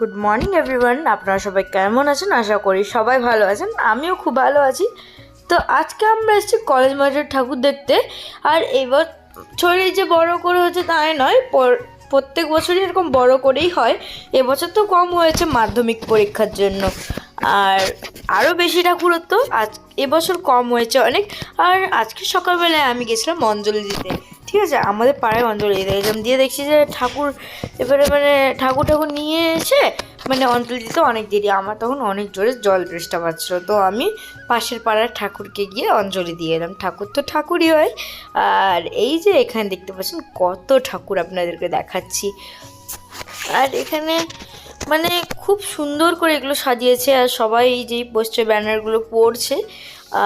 Good morning everyone আপনারা সবাই কেমন আছেন? আশা করি সবাই ভালো আছেন। আমিও খুব ভালো আছি। তো আজকে আমরা এসেছি কলেজ মাঠের ঠাকুর দেখতে। আর এবার ছড়ি যে বড় করে হচ্ছে তাই নয়, পর- প্রত্যেক বছরই এরকম বড় করেই হয়। এবছর তো কম হয়েছে মাধ্যমিক পরীক্ষার জন্য। আর আরও বেশি ঠাকুর হতো আজ এবছর কম হয়েছে অনেক। আর আজকে সকালবেলায় আমি গেছিলাম অঞ্জলি দিতে। ঠিক আছে, আমাদের পাড়ায় অঞ্জলি দিতে গেছিলাম দিয়ে দেখছি যে ঠাকুর এবারে মানে ঠাকুর ঠাকুর নিয়ে এসে মানে অঞ্জলি দিতে অনেক দেরি। আমার তখন অনেক জোরে জল বৃষ্টা পাচ্ছিলো তো আমি পাশের পাড়ার ঠাকুরকে গিয়ে অঞ্জলি দিয়ে এলাম। ঠাকুর তো ঠাকুরই হয়। আর এই যে এখানে দেখতে পাচ্ছেন কত ঠাকুর আপনাদেরকে দেখাচ্ছি। আর এখানে মানে খুব সুন্দর করে এগুলো সাজিয়েছে আর সবাই এই যে পোস্টার ব্যানারগুলো পড়ছে।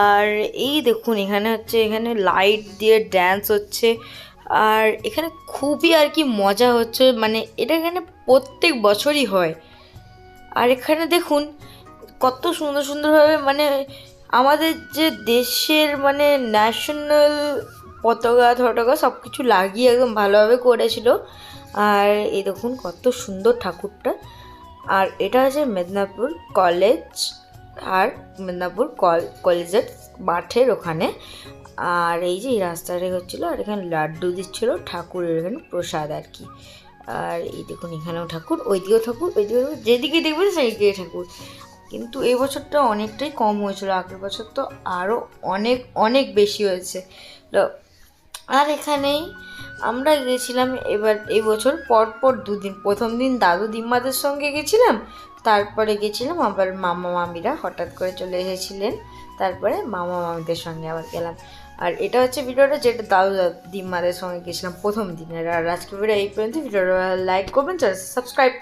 আর এই দেখুন, এখানে হচ্ছে, এখানে লাইট দিয়ে ড্যান্স হচ্ছে। আর এখানে খুবই আর কি মজা হচ্ছে মানে এটা এখানে প্রত্যেক বছরই হয়। আর এখানে দেখুন, কত সুন্দর সুন্দরভাবে মানে আমাদের যে দেশের মানে ন্যাশনাল পতাকা থটাকা সব কিছু লাগিয়ে একদম ভালোভাবে করেছিল। আর এই দেখুন, কত সুন্দর ঠাকুরটা। আর এটা আছে মেদিনীপুর কলেজ আর মেদিনীপুর কল, কলেজের মাঠের ওখানে। আর এই যে এই রাস্তাটা হচ্ছিল, আর এখানে লাড্ডু দিচ্ছিল ঠাকুরের এখানে প্রসাদ আর কি। আর এই দেখুন এখানেও ঠাকুর, ওইদিকেও ঠাকুর ওইদিকে যেদিকে দেখবেন সেইদিকে ঠাকুর। কিন্তু এই বছরটা অনেকটাই কম হয়েছিল, আগের বছর তো আরও অনেক অনেক বেশি হয়েছে। আর এখানেই আমরা গেছিলাম এবার এই বছর পরপর দুদিন। প্রথম দিন দাদু দিম্মাদের সঙ্গে গেছিলাম, তারপরে গেছিলাম আবার মামা মামিরা হঠাৎ করে চলে এসেছিলেন, তারপরে মামা মামিদের সঙ্গে আবার গেলাম। আর এটা হচ্ছে ভিডিওটা যেটা দাদু দিম্মাদের সঙ্গে গেছিলাম প্রথম দিনের। আর আজকে ভিডিও এই পর্যন্ত। ভিডিওটা লাইক করবেন সাবস্ক্রাইব